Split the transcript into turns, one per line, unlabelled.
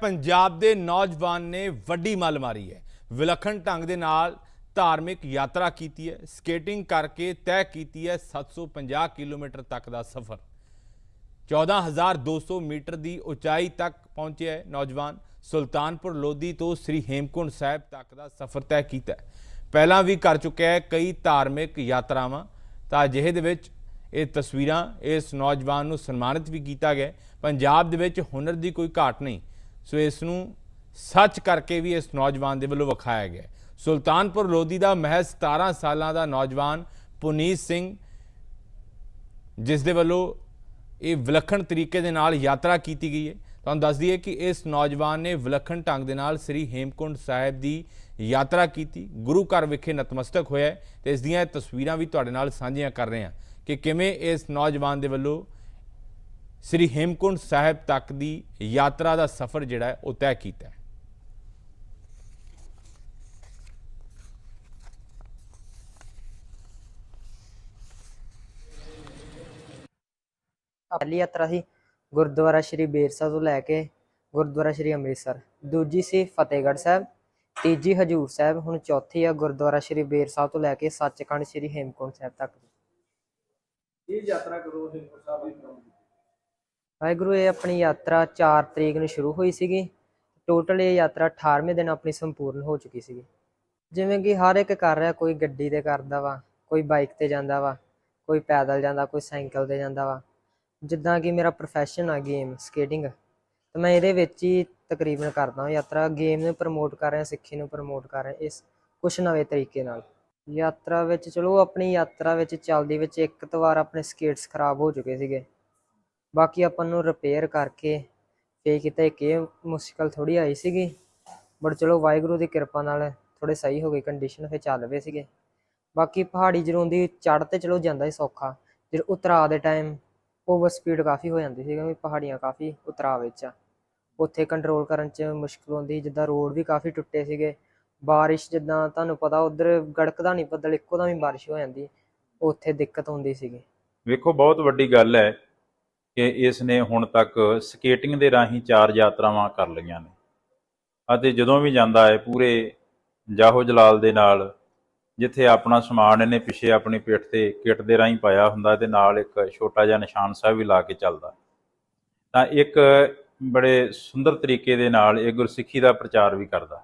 ਪੰਜਾਬ ਦੇ ਨੌਜਵਾਨ ਨੇ ਵੱਡੀ ਮੱਲ ਮਾਰੀ ਹੈ। ਵਿਲੱਖਣ ਢੰਗ ਦੇ ਨਾਲ ਧਾਰਮਿਕ ਯਾਤਰਾ ਕੀਤੀ ਹੈ। ਸਕੇਟਿੰਗ ਕਰਕੇ ਤੈਅ ਕੀਤੀ ਹੈ 750 ਕਿਲੋਮੀਟਰ ਤੱਕ ਦਾ ਸਫ਼ਰ। 14200 ਮੀਟਰ ਦੀ ਉਚਾਈ ਤੱਕ ਪਹੁੰਚਿਆ ਹੈ ਨੌਜਵਾਨ। ਸੁਲਤਾਨਪੁਰ ਲੋਧੀ ਤੋਂ ਸ੍ਰੀ ਹੇਮਕੁੰਡ ਸਾਹਿਬ ਤੱਕ ਦਾ ਸਫ਼ਰ ਤੈਅ ਕੀਤਾ ਪਹਿਲਾਂ ਵੀ ਕਰ ਚੁੱਕਿਆ ਹੈ ਕਈ ਧਾਰਮਿਕ ਯਾਤਰਾਵਾਂ। ਤਾਂ ਅਜਿਹੇ ਦੇ ਵਿੱਚ ਇਹ ਤਸਵੀਰਾਂ ਇਸ ਨੌਜਵਾਨ ਨੂੰ ਸਨਮਾਨਿਤ ਵੀ ਕੀਤਾ ਗਿਆ ਪੰਜਾਬ ਦੇ ਵਿੱਚ ਹੁਨਰ ਦੀ ਕੋਈ ਘਾਟ ਨਹੀਂ। ਸੋ ਇਸ ਨੂੰ ਸੱਚ ਕਰਕੇ ਵੀ ਇਸ ਨੌਜਵਾਨ ਦੇ ਵੱਲੋਂ ਵਿਖਾਇਆ ਗਿਆ ਸੁਲਤਾਨਪੁਰ ਲੋਧੀ ਦਾ ਮਹਿਜ਼ 17 ਸਾਲਾਂ ਦਾ ਨੌਜਵਾਨ ਪੁਨੀਤ ਸਿੰਘ, ਜਿਸ ਦੇ ਵੱਲੋਂ ਇਹ ਵਿਲੱਖਣ ਤਰੀਕੇ ਦੇ ਨਾਲ ਯਾਤਰਾ ਕੀਤੀ ਗਈ ਹੈ। ਤੁਹਾਨੂੰ ਦੱਸ ਦਈਏ ਕਿ ਇਸ ਨੌਜਵਾਨ ਨੇ ਵਿਲੱਖਣ ਢੰਗ ਦੇ ਨਾਲ ਸ੍ਰੀ ਹੇਮਕੁੰਡ ਸਾਹਿਬ ਦੀ ਯਾਤਰਾ ਕੀਤੀ। ਗੁਰੂ ਘਰ ਵਿਖੇ ਨਤਮਸਤਕ ਹੋਇਆ ਹੈ ਤੇ ਇਸ ਦੀਆਂ ਇਹ ਤਸਵੀਰਾਂ ਵੀ ਤੁਹਾਡੇ ਨਾਲ ਸਾਂਝੀਆਂ ਕਰ ਰਹੇ ਹਾਂ ਕਿ ਕਿਵੇਂ ਇਸ ਨੌਜਵਾਨ ਦੇ ਵੱਲੋਂ ਸ੍ਰੀ ਹੇਮਕੁੰਡ ਸਾਹਿਬ ਤੱਕ ਦੀ ਯਾਤਰਾ ਦਾ ਸਫ਼ਰ ਜਿਹੜਾ ਹੈ ਉਹ ਤੈਅ ਕੀਤਾ ਹੈ।
ਪਹਿਲੀ ਯਾਤਰਾ ਸੀ ਗੁਰਦੁਆਰਾ ਸ਼੍ਰੀ ਬੇਰ ਸਾਹਿਬ ਤੋਂ ਲੈ ਕੇ ਗੁਰਦੁਆਰਾ ਸ਼੍ਰੀ ਅੰਮ੍ਰਿਤਸਰ। ਦੂਜੀ ਸੀ ਫਤਿਹਗੜ੍ਹ ਸਾਹਿਬ। ਤੀਜੀ ਹਜੂਰ ਸਾਹਿਬ। ਹੁਣ ਚੌਥੀ ਆ ਗੁਰਦੁਆਰਾ ਸ਼੍ਰੀ ਬੇਰ ਸਾਹਿਬ ਤੋਂ ਲੈ ਕੇ ਸੱਚਖੰਡ ਸ਼੍ਰੀ ਹੇਮਕੁੰਟ ਸਾਹਿਬ ਤੱਕ
ਇਹ ਯਾਤਰਾ ਕਦੋਂ ਹੇਮਕੁੰਟ ਸਾਹਿਬ ਦੀ
ਵਾਹਿਗੁਰੂ, ਇਹ ਆਪਣੀ ਯਾਤਰਾ 4 ਤਰੀਕ ਨੂੰ ਸ਼ੁਰੂ ਹੋਈ ਸੀਗੀ। ਟੋਟਲ ਇਹ ਯਾਤਰਾ 18ਵੇਂ ਦਿਨ ਆਪਣੀ ਸੰਪੂਰਨ ਹੋ ਚੁੱਕੀ ਸੀਗੀ। ਜਿਵੇਂ ਕਿ ਹਰ ਇੱਕ ਕਰ ਰਿਹਾ, ਕੋਈ ਗੱਡੀ ਤੇ ਕਰਦਾ ਵਾ, ਕੋਈ ਬਾਈਕ ਤੇ ਜਾਂਦਾ ਵਾ, ਕੋਈ ਪੈਦਲ ਜਾਂਦਾ, ਕੋਈ ਸਾਈਕਲ ਤੇ ਜਾਂਦਾ ਵਾ। ਜਿੱਦਾਂ ਕਿ ਮੇਰਾ ਪ੍ਰੋਫੈਸ਼ਨ ਆ ਗੇਮ ਸਕੇਟਿੰਗ ਤੇ ਮੈਂ ਇਹਦੇ ਵਿੱਚ ਹੀ ਤਕਰੀਬਨ ਕਰਦਾ ਹਾਂ ਯਾਤਰਾ। ਗੇਮ ਨੂੰ ਪ੍ਰਮੋਟ ਕਰ ਰਿਹਾ, ਸਿੱਖੀ ਨੂੰ ਪ੍ਰਮੋਟ ਕਰ ਰਿਹਾ, ਇਸ ਕੁਛ ਨਵੇਂ ਤਰੀਕੇ ਨਾਲ। ਯਾਤਰਾ ਵਿੱਚ, ਚਲੋ ਆਪਣੀ ਯਾਤਰਾ ਵਿੱਚ ਚੱਲਦੀ ਵਿੱਚ ਇੱਕ ਦੋ ਵਾਰ ਆਪਣੇ ਸਕੇਟਸ ਖਰਾਬ ਹੋ ਚੁੱਕੇ ਸੀਗੇ। ਬਾਕੀ ਆਪਾਂ ਨੂੰ ਰਿਪੇਅਰ ਕਰਕੇ ਫੇ ਕੀਤਾ ਇੱਕ ਇਹ ਮੁਸ਼ਕਲ ਥੋੜੀ ਆਈ ਸੀਗੀ। ਬਟ ਚਲੋ ਵਾਹਿਗੁਰੂ ਦੀ ਕਿਰਪਾ ਨਾਲ ਥੋੜੇ ਸਹੀ ਹੋ ਗਈ ਕੰਡੀਸ਼ਨ ਫੇ ਚੱਲ ਪਏ ਸੀਗੇ। ਬਾਕੀ ਪਹਾੜੀ ਜਦੋਂ ਦੀ ਚੜ੍ਹ ਤੇ ਚਲੋ ਜਾਂਦਾ ਹੀ ਸੌਖਾ। ਜਦੋਂ ਉਤਰਾ ਦੇ ਟਾਈਮ ਓਵਰ ਸਪੀਡ ਕਾਫੀ ਹੋ ਜਾਂਦੀ ਸੀ ਕਿਉਂਕਿ ਪਹਾੜੀਆਂ ਕਾਫੀ ਉਤਰਾ ਵਿੱਚ ਆ। ਉੱਥੇ ਕੰਟਰੋਲ ਕਰਨ 'ਚ ਮੁਸ਼ਕਲ ਹੁੰਦੀ, ਜਿੱਦਾਂ ਰੋਡ ਵੀ ਕਾਫੀ ਟੁੱਟੇ ਸੀਗੇ। ਬਾਰਿਸ਼ ਜਿੱਦਾਂ ਤੁਹਾਨੂੰ ਪਤਾ ਉਧਰ ਗੜਕਦਾ ਨਹੀਂ ਬੱਦਲ ਇੱਕੋ ਦਮ ਹੀ ਬਾਰਿਸ਼ ਹੋ ਜਾਂਦੀ। ਉੱਥੇ ਦਿੱਕਤ ਹੁੰਦੀ ਸੀਗੀ।
ਵੇਖੋ, ਬਹੁਤ ਵੱਡੀ ਗੱਲ ਹੈ। ਕਿ ਇਸ ਨੇ ਹੁਣ ਤੱਕ ਸਕੇਟਿੰਗ ਦੇ ਰਾਹੀਂ ਚਾਰ ਯਾਤਰਾਵਾਂ ਕਰ ਲਈਆਂ ਨੇ। ਅਤੇ ਜਦੋਂ ਵੀ ਜਾਂਦਾ ਹੈ ਪੂਰੇ ਜਾਹੋ ਜਲਾਲ ਦੇ ਨਾਲ, ਜਿੱਥੇ ਆਪਣਾ ਸਮਾਨ ਇਹਨੇ ਪਿੱਛੇ ਆਪਣੀ ਪਿੱਠ ਤੇ ਕਿੱਟ ਦੇ ਰਾਹੀਂ ਪਾਇਆ ਹੁੰਦਾ ਤੇ ਨਾਲ ਇੱਕ ਛੋਟਾ ਜਿਹਾ ਨਿਸ਼ਾਨ ਸਾਹਿਬ ਵੀ ਲਾ ਕੇ ਚੱਲਦਾ ਤਾਂ ਇੱਕ ਬੜੇ ਸੁੰਦਰ ਤਰੀਕੇ ਦੇ ਨਾਲ ਇਹ ਗੁਰਸਿੱਖੀ ਦਾ ਪ੍ਰਚਾਰ ਵੀ ਕਰਦਾ